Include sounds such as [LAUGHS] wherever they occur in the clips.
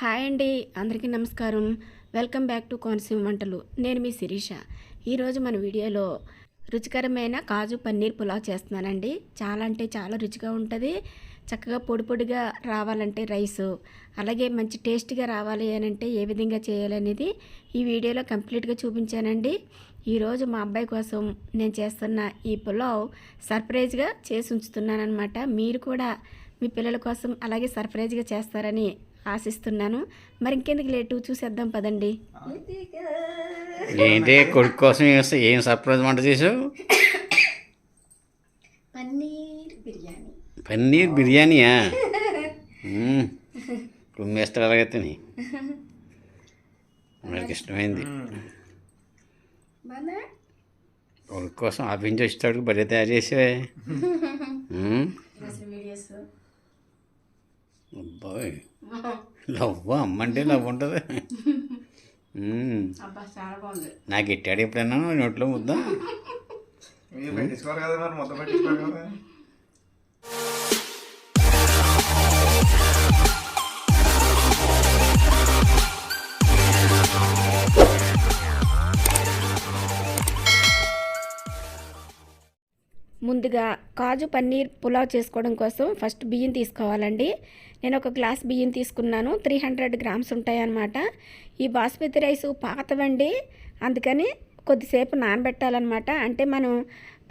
Hi అండి అందరికీ నమస్కారం. వెల్కమ్ బ్యాక్ టు కోనసీమ వంటలు. నేను మీ శిరీష. ఈరోజు మన వీడియోలో రుచికరమైన కాజు పన్నీర్ పులావ్ చేస్తున్నానండి. చాలా అంటే చాలా రుచిగా ఉంటుంది. చక్కగా పొడి పొడిగా రావాలంటే రైస్ అలాగే మంచి టేస్ట్గా రావాలి అని అంటే ఏ విధంగా చేయాలనేది ఈ వీడియోలో కంప్లీట్గా చూపించానండి. ఈరోజు మా అబ్బాయి కోసం నేను చేస్తున్న ఈ పులావ్ సర్ప్రైజ్గా చేసి ఉంచుతున్నానమాట మీరు కూడా మీ పిల్లల కోసం అలాగే సర్ప్రైజ్గా చేస్తారని ఆశిస్తున్నాను. మరి ఇంకెందుకు లేటు? చూసేద్దాం పదండి. ఏంటి? కొడుకు కోసం ఏం సర్ప్రైజ్ వంట చేసావు? పన్నీర్ బిర్యానీ. పన్నీర్ బిర్యానీయా? మ్మ్. కుమ్మేస్తాడు అలాగైతే మనకి ఇష్టమైంది. కొడుకు కోసం ఆపించి వచ్చేటాడు బడి తయారు చేసావే. అబ్బాయ్. [LAUGHS] లవ్ అమ్మంటే లవ్ ఉంటుంది. మ్మ్. అబ్బా చాలా బాగుంది. నాకు ఇట్టాడు ఎప్పుడైనా నోట్లో ముద్ద? ముందుగా కాజు పన్నీర్ పులావ్ చేసుకోవడం కోసం ఫస్ట్ బియ్యం తీసుకోవాలండి. నేను ఒక గ్లాస్ బియ్యం తీసుకున్నాను. త్రీ హండ్రెడ్ గ్రామ్స్ ఉంటాయన్నమాట. ఈ బాస్మతి రైస్ పాతవండి. అందుకని కొద్దిసేపు నానబెట్టాలన్నమాట. అంటే మనం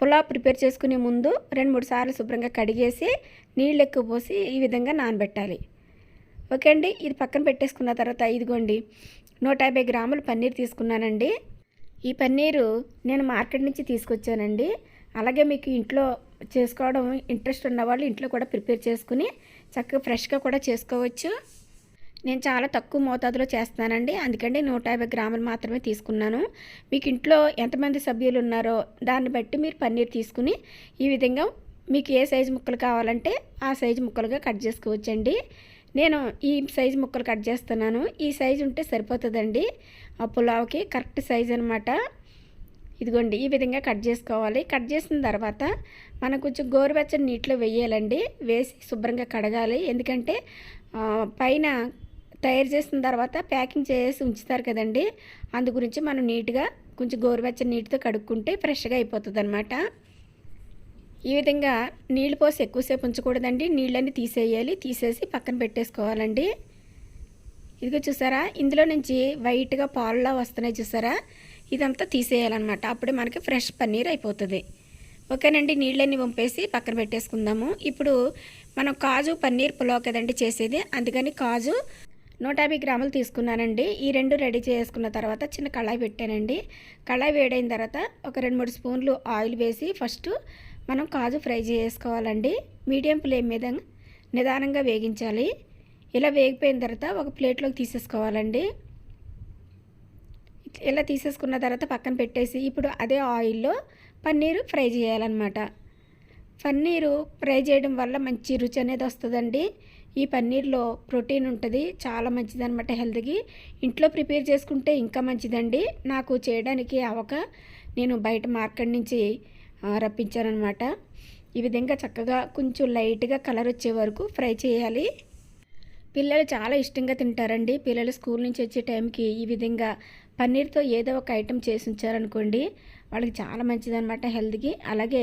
పులావ్ ప్రిపేర్ చేసుకునే ముందు రెండు మూడు సార్లు శుభ్రంగా కడిగేసి నీళ్ళు ఎక్కువ పోసి ఈ విధంగా నానబెట్టాలి. ఓకే అండి ఇది పక్కన పెట్టేసుకున్న తర్వాత ఇదిగోండి నూట యాభై గ్రాములు పన్నీర్ తీసుకున్నానండి. ఈ పన్నీరు నేను మార్కెట్ నుంచి తీసుకొచ్చానండి. అలాగే మీకు ఇంట్లో చేసుకోవడం ఇంట్రెస్ట్ ఉన్నవాళ్ళు ఇంట్లో కూడా ప్రిపేర్ చేసుకుని చక్కగా ఫ్రెష్గా కూడా చేసుకోవచ్చు. నేను చాలా తక్కువ మోతాదులో చేస్తానండి అందుకని నూట యాభై గ్రాములు మాత్రమే తీసుకున్నాను. మీకు ఇంట్లో ఎంతమంది సభ్యులు ఉన్నారో దాన్ని బట్టి మీరు పన్నీర్ తీసుకుని ఈ విధంగా మీకు ఏ సైజు ముక్కలు కావాలంటే ఆ సైజు ముక్కలుగా కట్ చేసుకోవచ్చండి. నేను ఈ సైజు ముక్కలు కట్ చేస్తున్నాను. ఈ సైజు ఉంటే సరిపోతుందండి. ఆ పులావ్కి కరెక్ట్ సైజ్ అనమాట ఇదిగోండి ఈ విధంగా కట్ చేసుకోవాలి. కట్ చేసిన తర్వాత మనం కొంచెం గోరువెచ్చని నీటిలో వేయాలండి. వేసి శుభ్రంగా కడగాలి. ఎందుకంటే పైన తయారు చేసిన తర్వాత ప్యాకింగ్ చేసి ఉంచుతారు కదండి. అందు గురించి మనం నీట్గా కొంచెం గోరువెచ్చని నీటితో కడుక్కుంటే ఫ్రెష్గా అయిపోతుంది అనమాట ఈ విధంగా నీళ్ళు పోసి ఎక్కువసేపు ఉంచకూడదండి. నీళ్ళన్నీ తీసేయాలి. తీసేసి పక్కన పెట్టేసుకోవాలండి. ఇదిగో చూసారా? ఇందులో నుంచి వైట్గా పాలులా వస్తున్నాయి చూసారా? ఇదంతా తీసేయాలన్నమాట. అప్పుడే మనకి ఫ్రెష్ పన్నీర్ అయిపోతుంది. ఓకేనండి నీళ్ళన్నీ వంపేసి పక్కన పెట్టేసుకుందాము. ఇప్పుడు మనం కాజు పన్నీర్ పులావ్ కదండి చేసేది అందుకని కాజు నూట యాభై గ్రాములు తీసుకున్నానండి. ఈ రెండు రెడీ చేసుకున్న తర్వాత చిన్న కళాయి పెట్టానండి. కళాయి వేడైన తర్వాత ఒక రెండు మూడు స్పూన్లు ఆయిల్ వేసి ఫస్ట్ మనం కాజు ఫ్రై చేసుకోవాలండి. మీడియం ఫ్లేమ్ మీద నిదానంగా వేగించాలి. ఇలా వేగిపోయిన తర్వాత ఒక ప్లేట్లోకి తీసేసుకోవాలండి. ఇలా తీసేసుకున్న తర్వాత పక్కన పెట్టేసి ఇప్పుడు అదే ఆయిల్లో పన్నీరు ఫ్రై చేయాలన్నమాట. పన్నీరు ఫ్రై చేయడం వల్ల మంచి రుచి అనేది వస్తుందండి. ఈ పన్నీర్లో ప్రోటీన్ ఉంటుంది చాలా మంచిదన్నమాట హెల్త్కి. ఇంట్లో ప్రిపేర్ చేసుకుంటే ఇంకా మంచిదండి. నాకు చేయడానికి అవక నేను బయట మార్కెట్ నుంచి రప్పించానమాట ఈ విధంగా చక్కగా కొంచెం లైట్గా కలర్ వచ్చే వరకు ఫ్రై చేయాలి. పిల్లలు చాలా ఇష్టంగా తింటారండి. పిల్లలు స్కూల్ నుంచి వచ్చే టైంకి ఈ విధంగా పన్నీర్తో ఏదో ఒక ఐటెం చేసి ఉంచారనుకోండి వాళ్ళకి చాలా మంచిదనమాట హెల్త్కి. అలాగే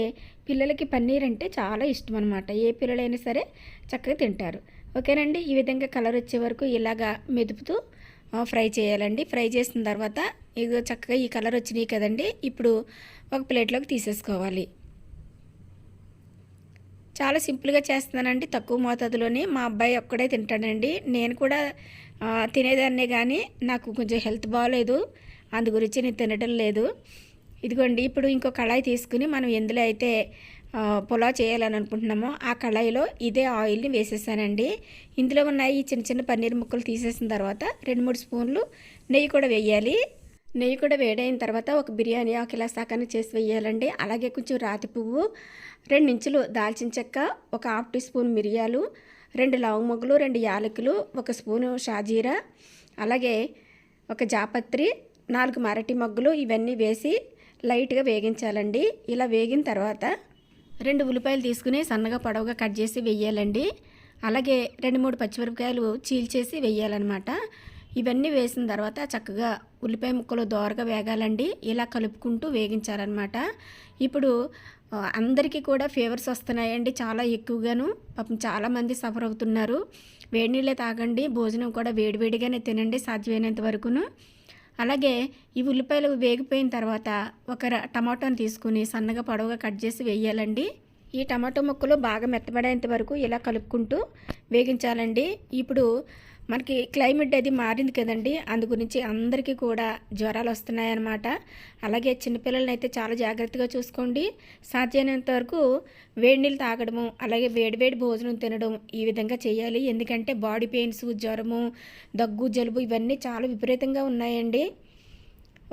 పిల్లలకి పన్నీర్ అంటే చాలా ఇష్టం అనమాట ఏ పిల్లలైనా సరే చక్కగా తింటారు. ఓకేనండి? ఈ విధంగా కలర్ వచ్చే వరకు ఇలాగా మెదుపుతూ ఫ్రై చేయాలండి. ఫ్రై చేసిన తర్వాత ఇదిగో చక్కగా ఈ కలర్ వచ్చినాయి కదండి ఇప్పుడు ఒక ప్లేట్లోకి తీసేసుకోవాలి. చాలా సింపుల్గా చేస్తున్నానండి తక్కువ మోతాదులోనే. మా అబ్బాయి ఒక్కడే తింటాడండి. నేను కూడా తినేదాన్నే కానీ నాకు కొంచెం హెల్త్ బాగాలేదు అందు గురించి నేను తినడం లేదు. ఇదిగోండి ఇప్పుడు ఇంకో కళాయి తీసుకుని మనం ఎందులో అయితే పులావ్ చేయాలని అనుకుంటున్నామో ఆ కళాయిలో ఇదే ఆయిల్ని వేసేసానండి. ఇందులో ఉన్న ఈ చిన్న చిన్న పన్నీర్ ముక్కలు తీసేసిన తర్వాత రెండు మూడు స్పూన్లు నెయ్యి కూడా వేయాలి. నెయ్యి కూడా వేడైన తర్వాత ఒక బిర్యానీ ఆకు ఇలా సకాన్ని చేసి వేయాలండి. అలాగే కొంచెం రాతి పువ్వు రెండు ఇంచులు దాల్చిన చెక్క ఒక హాఫ్ టీ స్పూన్ మిరియాలు రెండు లవంగ మొగ్గలు రెండు యాలకులు ఒక స్పూను షాజీరా అలాగే ఒక జాపత్రి నాలుగు మరటి మొగ్గలు ఇవన్నీ వేసి లైట్గా వేగించాలండి. ఇలా వేగిన తర్వాత రెండు ఉల్లిపాయలు తీసుకుని సన్నగా పొడవుగా కట్ చేసి వేయాలండి. అలాగే రెండు మూడు పచ్చిమిరపకాయలు చీల్చేసి వేయాలన్నమాట. ఇవన్నీ వేసిన తర్వాత చక్కగా ఉల్లిపాయ ముక్కలు దోరగా వేగాలండి. ఇలా కలుపుకుంటూ వేగించాలన్నమాట. ఇప్పుడు అందరికీ కూడా ఫీవర్స్ వస్తున్నాయండి చాలా ఎక్కువగాను. పాపం చాలామంది సఫర్ అవుతున్నారు. వేడి నీళ్ళే తాగండి భోజనం కూడా వేడివేడిగానే తినండి సాధ్యమైనంత వరకును. అలాగే ఈ ఉల్లిపాయలు వేగిపోయిన తర్వాత ఒక ర- టమాటోని తీసుకుని సన్నగా పొడవుగా కట్ చేసి వేయాలండి. ఈ టమాటో ముక్కలు బాగా మెత్తబడేంత వరకు ఇలా కలుపుకుంటూ వేగించాలండి. ఇప్పుడు మనకి క్లైమేట్ అది మారింది కదండి. అందు గురించి అందరికీ కూడా జ్వరాలు వస్తున్నాయన్నమాట. అలాగే చిన్నపిల్లల్ని అయితే చాలా జాగ్రత్తగా చూసుకోండి. సాధ్యమైనంత వరకు వేడి నీళ్ళు తాగడము అలాగే వేడివేడి భోజనం తినడం ఈ విధంగా చేయాలి. ఎందుకంటే బాడీ పెయిన్స్ జ్వరము దగ్గు జలుబు ఇవన్నీ చాలా విపరీతంగా ఉన్నాయండి.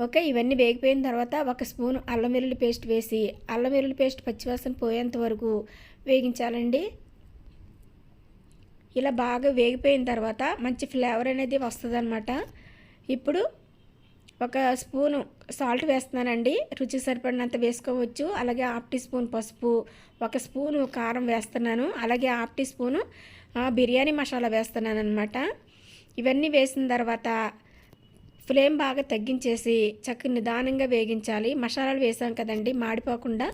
ఓకే ఇవన్నీ వేగిపోయిన తర్వాత ఒక స్పూన్ అల్లం వెల్లుల్లి పేస్ట్ వేసి అల్లం వెల్లుల్లి పేస్ట్ పచ్చివాసన పోయేంత వరకు వేగించాలండి. ఇలా బాగా వేగిపోయిన తర్వాత మంచి ఫ్లేవర్ అనేది వస్తుందన్నమాట. ఇప్పుడు ఒక స్పూను సాల్ట్ వేస్తున్నానండి. రుచి సరిపడినంత వేసుకోవచ్చు. అలాగే హాఫ్ టీ స్పూన్ పసుపు ఒక స్పూను కారం వేస్తున్నాను. అలాగే half tea spoon biryani masala వేస్తున్నాను అనమాట ఇవన్నీ వేసిన తర్వాత ఫ్లేమ్ బాగా తగ్గించేసి చక్కగా నిదానంగా వేగించాలి. మసాలాలు వేసాం కదండి మాడిపోకుండా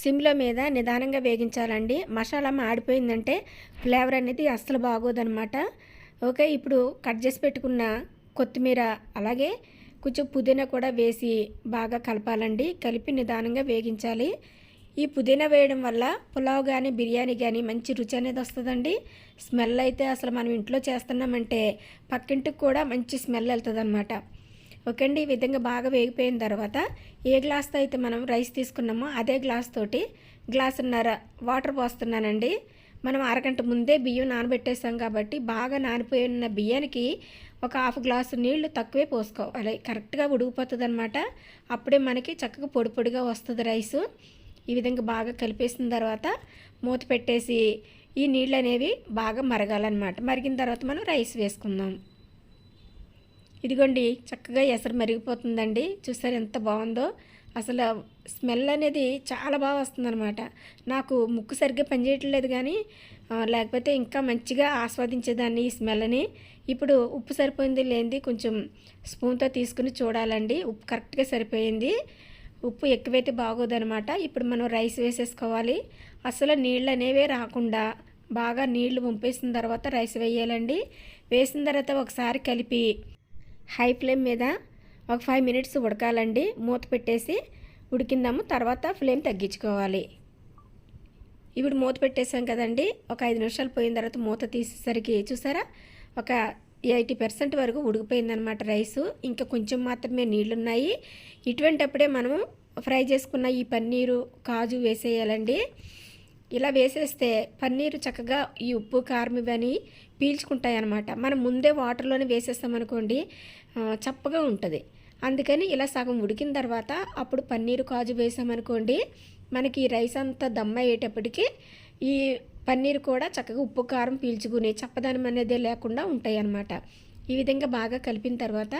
సిమ్లో మీద నిదానంగా వేగించాలండి. మసాలా మాడిపోయిందంటే ఫ్లేవర్ అనేది అస్సలు బాగోదనమాట ఓకే ఇప్పుడు కట్ చేసి పెట్టుకున్న కొత్తిమీర అలాగే కొంచెం పుదీనా కూడా వేసి బాగా కలపాలండి. కలిపి నిదానంగా వేగించాలి. ఈ పుదీనా వేయడం వల్ల పులావ్ కానీ బిర్యానీ కానీ మంచి రుచి అనేది వస్తుందండి. స్మెల్ అయితే అసలు మనం ఇంట్లో చేస్తున్నామంటే పక్కింటికి కూడా మంచి స్మెల్ వెళ్తుంది అనమాట ఓకే అండి ఈ విధంగా బాగా వేగిపోయిన తర్వాత ఏ గ్లాస్తో అయితే మనం రైస్ తీసుకున్నామో అదే గ్లాస్ తోటి గ్లాసున్నర వాటర్ పోస్తున్నానండి. మనం అరగంట ముందే బియ్యం నానబెట్టేసాం కాబట్టి బాగా నానిపోయిన బియ్యానికి ఒక హాఫ్ గ్లాసు నీళ్ళు తక్కువే పోసుకోవాలి. కరెక్ట్గా ఉడికిపోతుంది అనమాట అప్పుడే మనకి చక్కగా పొడి పొడిగా వస్తుంది రైసు. ఈ విధంగా బాగా కలిపేసిన తర్వాత మూత పెట్టేసి ఈ నీళ్ళు అనేవి బాగా మరగాలన్నమాట. మరిగిన తర్వాత మనం రైస్ వేసుకుందాం. ఇదిగోండి చక్కగా ఎసరు మరిగిపోతుందండి. చూసారు ఎంత బాగుందో. అసలు స్మెల్ అనేది చాలా బాగా వస్తుందన్నమాట. నాకు ముక్కు సరిగ్గా పనిచేయట్లేదు కానీ లేకపోతే ఇంకా మంచిగా ఆస్వాదించేదాన్ని ఈ స్మెల్ని. ఇప్పుడు ఉప్పు సరిపోయింది లేనిది కొంచెం స్పూన్తో తీసుకుని చూడాలండి. ఉప్పు కరెక్ట్గా సరిపోయింది. ఉప్పు ఎక్కువైతే బాగోదనమాట ఇప్పుడు మనం రైస్ వేసేసుకోవాలి. అసలు నీళ్ళు అనేవే రాకుండా బాగా నీళ్ళు పంపేసిన తర్వాత రైస్ వేయాలండి. వేసిన తర్వాత ఒకసారి కలిపి హై ఫ్లేమ్ మీద ఒక ఫైవ్ మినిట్స్ ఉడకాలండి. మూత పెట్టేసి ఉడికిందాము. తర్వాత ఫ్లేమ్ తగ్గించుకోవాలి. ఇప్పుడు మూత పెట్టేసాం కదండి. ఒక ఐదు నిమిషాలు పోయిన తర్వాత మూత తీసేసరికి చూసారా? ఒక ఎయిటీ పర్సెంట్ వరకు ఉడికిపోయిందనమాట రైసు. ఇంకా కొంచెం మాత్రమే నీళ్ళున్నాయి. ఇటువంటప్పుడే మనము ఫ్రై చేసుకున్న ఈ పన్నీరు కాజు వేసేయాలండి. ఇలా వేసేస్తే పన్నీరు చక్కగా ఈ ఉప్పు కారం ఇవన్నీ పీల్చుకుంటాయి అన్నమాట మనం ముందే వాటర్లోనే వేసేస్తామనుకోండి చప్పగా ఉంటుంది. అందుకని ఇలా సగం ఉడికిన తర్వాత అప్పుడు పన్నీరు కాజు వేసామనుకోండి మనకి ఈ రైస్ అంతా దమ్ అయ్యేటప్పటికి ఈ పన్నీర్ కూడా చక్కగా ఉప్పు కారం పీల్చుకుని చప్పదనం అనేది లేకుండా ఉంటాయి అన్నమాట ఈ విధంగా బాగా కలిపిన తర్వాత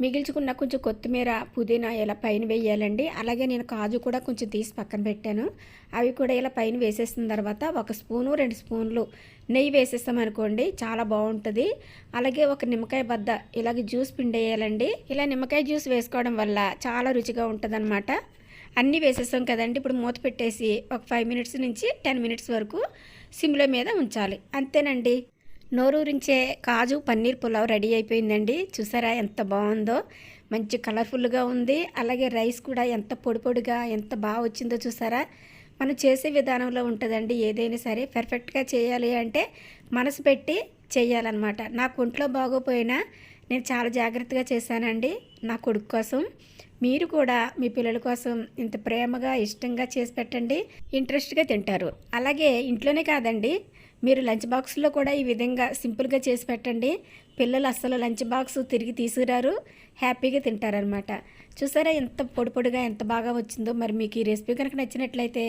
మిగిల్చుకున్న కొంచెం కొత్తిమీర పుదీనా ఇలా పైన వేయాలండి. అలాగే నేను కాజు కూడా కొంచెం తీసి పక్కన పెట్టాను. అవి కూడా ఇలా పైన వేసేసిన తర్వాత ఒక స్పూను రెండు స్పూన్లు నెయ్యి వేసేస్తామనుకోండి చాలా బాగుంటుంది. అలాగే ఒక నిమ్మకాయ బద్ద ఇలాగ జ్యూస్ పిండేయాలండి ఇలా నిమ్మకాయ జ్యూస్ వేసుకోవడం వల్ల చాలా రుచిగా ఉంటుంది అన్నీ వేసేసాం కదండి. ఇప్పుడు మూత పెట్టేసి ఒక ఫైవ్ మినిట్స్ నుంచి టెన్ మినిట్స్ వరకు సిమ్లో మీద ఉంచాలి. అంతేనండి. నోరూరించే కాజు పన్నీర్ పులావ్ రెడీ అయిపోయిందండి. చూసారా ఎంత బాగుందో? మంచి కలర్ఫుల్గా ఉంది. అలాగే రైస్ కూడా ఎంత పొడి పొడిగా ఎంత బాగా వచ్చిందో చూసారా? మనం చేసే విధానంలో ఉంటుందండి. ఏదైనా సరే పర్ఫెక్ట్గా చేయాలి అంటే మనసు పెట్టి చేయాలన్నమాట. నాకు ఒంట్లో బాగోపోయినా నేను చాలా జాగ్రత్తగా చేశానండి నా కొడుకు కోసం. మీరు కూడా మీ పిల్లల కోసం ఇంత ప్రేమగా ఇష్టంగా చేసి పెట్టండి. ఇంట్రెస్ట్గా తింటారు. అలాగే ఇంట్లోనే కాదండి మీరు లంచ్ బాక్స్లో కూడా ఈ విధంగా సింపుల్గా చేసి పెట్టండి. పిల్లలు అస్సలు లంచ్ బాక్స్ తిరిగి తీసుకురారు. హ్యాపీగా తింటారనమాట చూసారా ఎంత పొడి పొడిగా ఎంత బాగా వచ్చిందో. మరి మీకు ఈ రెసిపీ కనుక నచ్చినట్లయితే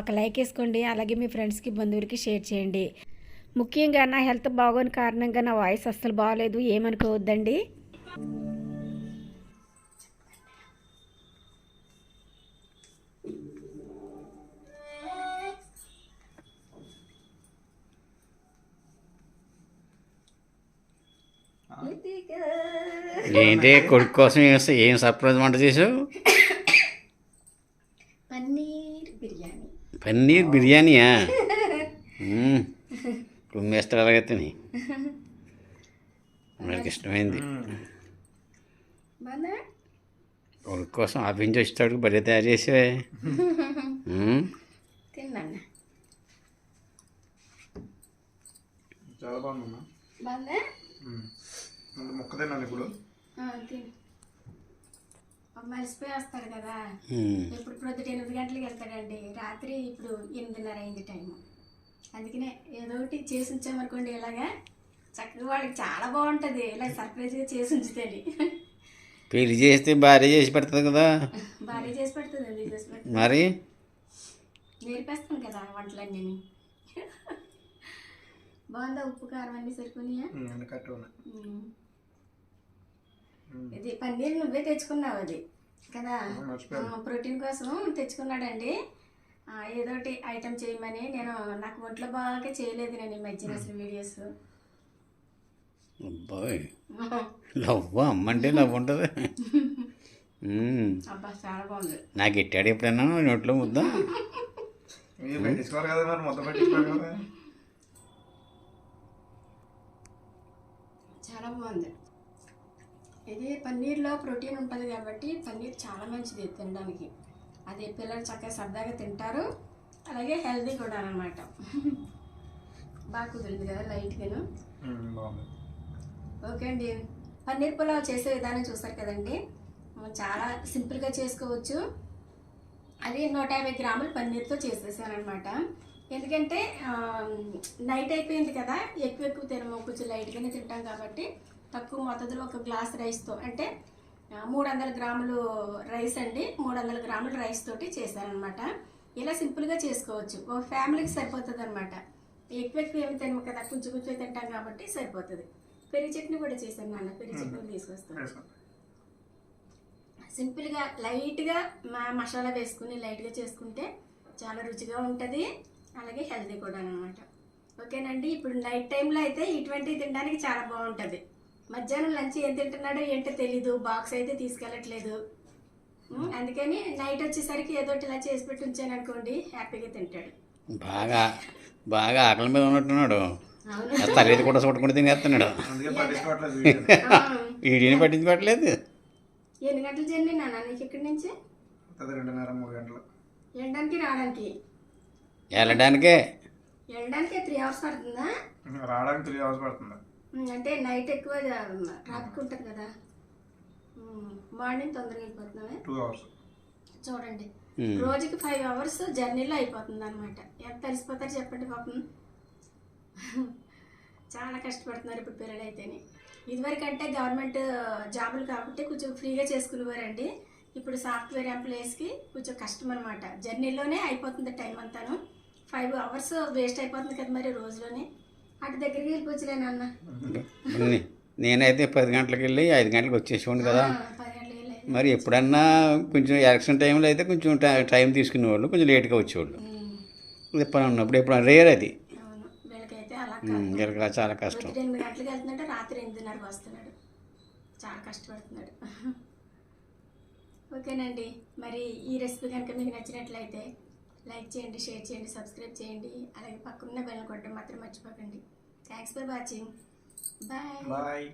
ఒక లైక్ వేసుకోండి. అలాగే మీ ఫ్రెండ్స్కి బంధువులకి షేర్ చేయండి. ముఖ్యంగా నా హెల్త్ బాగోని కారణంగా నా వాయిస్ అస్సలు బాగోలేదు ఏమనుకోవద్దండి. ఏంటి కొడుకు కోసం ఏం ఏం సర్ప్రైజ్ వంట చేసావు? పన్నీర్ బిర్యానీ. పన్నీర్ బిర్యానీయా? మ్మ్. కుమ్మేస్తాడు అలాగైతే మనకి ఇష్టమైంది. కొడుకు కోసం ఆఫీస్ వచ్చేటాడు బర్రె తయారు. తిన్నాను? చాలా బాగుందమ్మా. బాగుందా ముక్క తిన్నాను ఇప్పుడు ఆ, తిను. ఒక మలిసిపోయి వస్తాడు కదా. ఇప్పుడు ప్రొద్దుట ఎనిమిది గంటలకు వెళ్తాడండి. రాత్రి ఇప్పుడు ఎనిమిదిన్నర అయింది టైము. అందుకనే ఏదో ఒకటి చేసి ఉంచామనుకోండి ఇలాగా చక్కగా వాళ్ళకి చాలా బాగుంటుంది. ఇలా సర్ప్రైజ్గా చేసి ఉంచుతుంది పెళ్ళి చేస్తే భార్య చేసి పెడుతుంది కదా. భార్య చేసి పెడుతుంది చేసి పెడుతుంది. మరి? నేర్పేస్తాను కదా వంటలన్నీ బాగుందా? ఉప్పు కారం అన్నీ సరిపోయినాయా ఉమ్, అన్ని కట్టు ఉన్నాయి ఉమ్. ఉమ్. ఇది పన్నీర్ నువ్వే తెచ్చుకున్నావు అది. కదా? ప్రోటీన్ కోసం తెచ్చుకున్నాడండి. ఆ, ఏదో ఒకటి ఐటమ్ చేయమని నేను నాకు ఒంట్లో బాగా చేయలేదు నేను ఈ మధ్యన అసలు వీడియోస్. అబ్బాయి. [LAUGHS] లవ్ అమ్మంటే లవ్ ఉంటుంది. అబ్బా చాలా బాగుంది. నాకు ఎట్టాడు ఎప్పుడైనా నోట్లో ముద్ద? చాలా బాగుంది. ఇది పన్నీర్లో ప్రోటీన్ ఉంటుంది కాబట్టి పన్నీర్ చాలా మంచిది తినడానికి. అది పిల్లలు చక్కగా సరదాగా తింటారు. అలాగే హెల్దీ కూడా అనమాట బాగా కుదిరింది కదా లైట్గాను. ఓకే అండి. పన్నీర్ పులావ్ చేసే విధానం చూస్తారు కదండి. చాలా సింపుల్గా చేసుకోవచ్చు. అది నూట యాభై గ్రాముల పన్నీర్తో చేసేసాను అనమాట ఎందుకంటే నైట్ అయిపోయింది కదా. ఎక్కువ ఎక్కువ తినము కొంచెం లైట్గానే తింటాం కాబట్టి తక్కువ మొత్తలో ఒక గ్లాస్ రైస్తో అంటే మూడు వందల గ్రాములు రైస్ అండి. మూడు వందల గ్రాముల రైస్ తోటి చేశానమాట ఇలా సింపుల్గా చేసుకోవచ్చు. ఒక ఫ్యామిలీకి సరిపోతుంది అనమాట ఎక్కువ ఎక్కువ ఏమి తినము కదా కొంచెం కొంచెం తింటాం కాబట్టి సరిపోతుంది. పెరుగు చట్నీ కూడా చేశాను నాన్న. పెరుగు చట్నీ తీసుకొస్తాను సింపుల్గా లైట్గా మా మసాలా వేసుకుని లైట్గా చేసుకుంటే చాలా రుచిగా ఉంటుంది. అలాగే హెల్తీ కూడా అనమాట ఓకేనండి? ఇప్పుడు నైట్ టైంలో అయితే ఇటువంటివి తినడానికి చాలా బాగుంటుంది. మధ్యాహ్నం లంచ్ ఏం తింటున్నాడో ఏంటో తెలీదు బాక్స్ అయితే తీసుకెళ్ళట్లేదు. అందుకని నైట్ వచ్చేసరికి ఏదో ఇలా చేసి పెట్టి ఉంచాను అనుకోండి హ్యాపీగా తింటాడు. బాగా బాగా ఆకలి మీద ఉన్నట్టున్నాడు. తల్లిది కూడా చూడకుండా తినేస్తున్నాడు. అందుకే పట్టించుకోవట్లేదు వీడియోని. [LAUGHS] పట్టించుకోవట్లేదు ఎన్ని గంటలు జర్నీ నాన్న? నీకు ఇక్కడి నుంచి? రెండున్నర మూడు గంటలు. వెళ్ళడానికి రావడానికి? వెళ్ళడానికే. వెళ్ళడానికి త్రీ అవర్స్ పడుతుందా? రావడానికి త్రీ అవర్స్ పడుతుంది? అంటే నైట్ ఎక్కువ ట్రాఫిక్ ఉంటుంది కదా. మార్నింగ్ తొందరగా వెళ్ళిపోతున్నామే టూ అవర్స్ చూడండి. రోజుకి ఫైవ్ అవర్స్ జర్నీలో అయిపోతుంది అనమాట ఎంత తెలిసిపోతారు చెప్పండి పాపం. చాలా కష్టపడుతున్నారు ఇప్పుడు పిల్లలు అయితేనే ఇదివరకు అంటే గవర్నమెంట్ జాబులు కాబట్టి కొంచెం ఫ్రీగా చేసుకునేవారండి. ఇప్పుడు సాఫ్ట్వేర్ ఎంప్లాయీస్కి కొంచెం కష్టం అనమాట జర్నీలోనే అయిపోతుంది టైం అంతాను. ఫైవ్ అవర్స్ వేస్ట్ అయిపోతుంది కదా మరి రోజులోనే. అటు దగ్గరికి వెళ్ళిపోవచ్చులే నాన్న. నే- నేనైతే పది గంటలకు వెళ్ళి ఐదు గంటలకు వచ్చేసేవాడిని కదా. ఆ, పది గంటలకు వెళ్ళి మరి ఎప్పుడన్నా కొంచెం ఎలక్షన్ టైంలో అయితే కొంచెం టై- టైం తీసుకునేవాళ్ళు కొంచెం లేట్గా వచ్చేవాళ్ళు. ఎప్పుడు ఉన్నప్పుడు ఎప్పుడు రేర్ అది. అవును. వీళ్ళకైతే అలా ఉమ్, కాదు. వీళ్ళకి చాలా కష్టం. పొద్దుట ఎనిమిది గంటలకు వెళ్తున్నాడు రాత్రి ఎనిమిదిన్నరకు వస్తున్నాడు. చాలా కష్టపడుతున్నాడు. [LAUGHS] ఓకేనండి. మరి ఈ రెసిపీ కనుక మీకు నచ్చినట్లయితే లైక్ చేయండి షేర్ చేయండి సబ్స్క్రైబ్ చేయండి. అలాగే పక్కన బెల్ కొట్టడం మాత్రం మర్చిపోకండి. Thanks for watching bye bye